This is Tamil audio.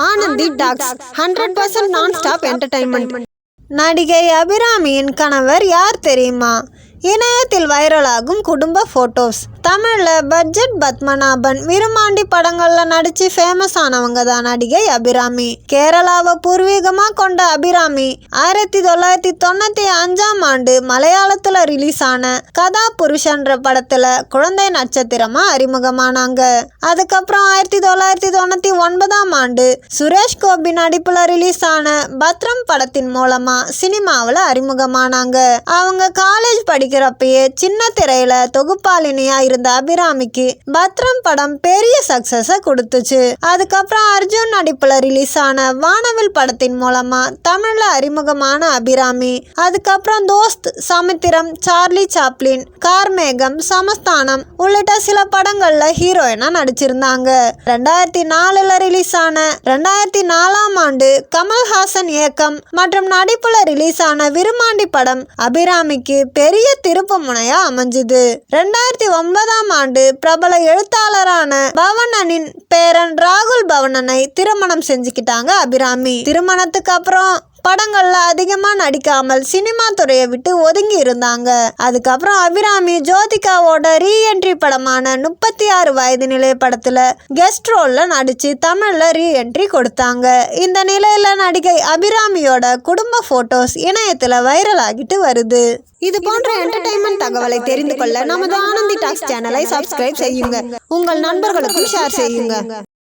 Anandhi talks hundred percent non stop entertainment நடிகை அபிராமியின் கணவர் யார் தெரியுமா? இணையத்தில் வைரலாகும் குடும்ப ஃபோட்டோஸ் தமிழில் பட்ஜெட் பத்மநாபன். விருமாண்டி படங்களில் நடித்து ஃபேமஸ் ஆனவங்க தான் நடிகை அபிராமி. கேரளாவை பூர்வீகமாக கொண்ட அபிராமி ஆயிரத்தி தொள்ளாயிரத்தி தொண்ணூற்றி அஞ்சாம் ஆண்டு மலையாளத்தில் ரிலீஸ் ஆன கதா புருஷன்ற படத்தில் குழந்தை நட்சத்திரமாக அறிமுகமானாங்க. அதுக்கப்புறம் ஆயிரத்தி தொள்ளாயிரத்தி தொண்ணூற்றி ஒன்பதாம் ஆண்டு சுரேஷ் கோபி நடிப்பில் ரிலீஸ் ஆன பத்ரம் படத்தின் மூலமாக சினிமாவில் அறிமுகமானாங்க. அவங்க காலேஜ் படிக்கிறப்பயே சின்ன திரையில் தொகுப்பாளினியாக இருந்த அபிராமிக்கு பத்ரம் படம் பெரிய சக்சஸ கொடுத்துச்சு. அதுக்கப்புறம் அர்ஜுன் நடிப்புல ரிலீஸ் ஆன வானவில் படத்தின் மூலமா தமிழ்ல அறிமுகமான அபிராமி அதுக்கப்புறம் தோஸ்த் சமுத்திரம் சார்லி சாப்ளின் கார்மேகம் சமஸ்தானம் உள்ளிட்ட சில படங்கள்ல ஹீரோயினா நடிச்சிருந்தாங்க. ரெண்டாயிரத்தி நாலுல ரிலீஸ் ஆன ரெண்டாயிரத்தி நாலாம் ஆண்டு கமல்ஹாசன் இயக்கம் மற்றும் நடிப்புல ரிலீஸ் ஆன விருமாண்டி படம் அபிராமிக்கு பெரிய திருப்பு முனையா அமைஞ்சுது. ரெண்டாயிரத்தி ஒன்பது ஒன்பதாம் ஆண்டு பிரபல எழுத்தாளரான பவனனின் பேரன் ராகுல் பவனனை திருமணம் செஞ்சுக்கிட்டாங்க அபிராமி. திருமணத்துக்கு அப்புறம் படங்களில் அதிகமாக நடிக்காமல் சினிமா துறையை விட்டு ஒதுங்கி இருந்தாங்க. அதுக்கப்புறம் அபிராமி ஜோதிகாவோட ரீஎன்ட்ரி படமான முப்பத்தி ஆறு வயது நிலை படத்தில் கெஸ்ட் ரோலில் நடித்து தமிழில் ரீஎன்ட்ரி கொடுத்தாங்க. இந்த நிலையில் நடிகை அபிராமியோட குடும்ப ஃபோட்டோஸ் இணையத்தில் வைரல் ஆகிட்டு வருது. இது போன்ற என்டர்டைன்மெண்ட் தகவலை தெரிந்து கொள்ள நமது ஆனந்தி டாக்ஸ் சேனலை சப்ஸ்கிரைப் செய்யுங்க. உங்கள் நண்பர்களுக்கும் ஷேர் செய்யுங்க.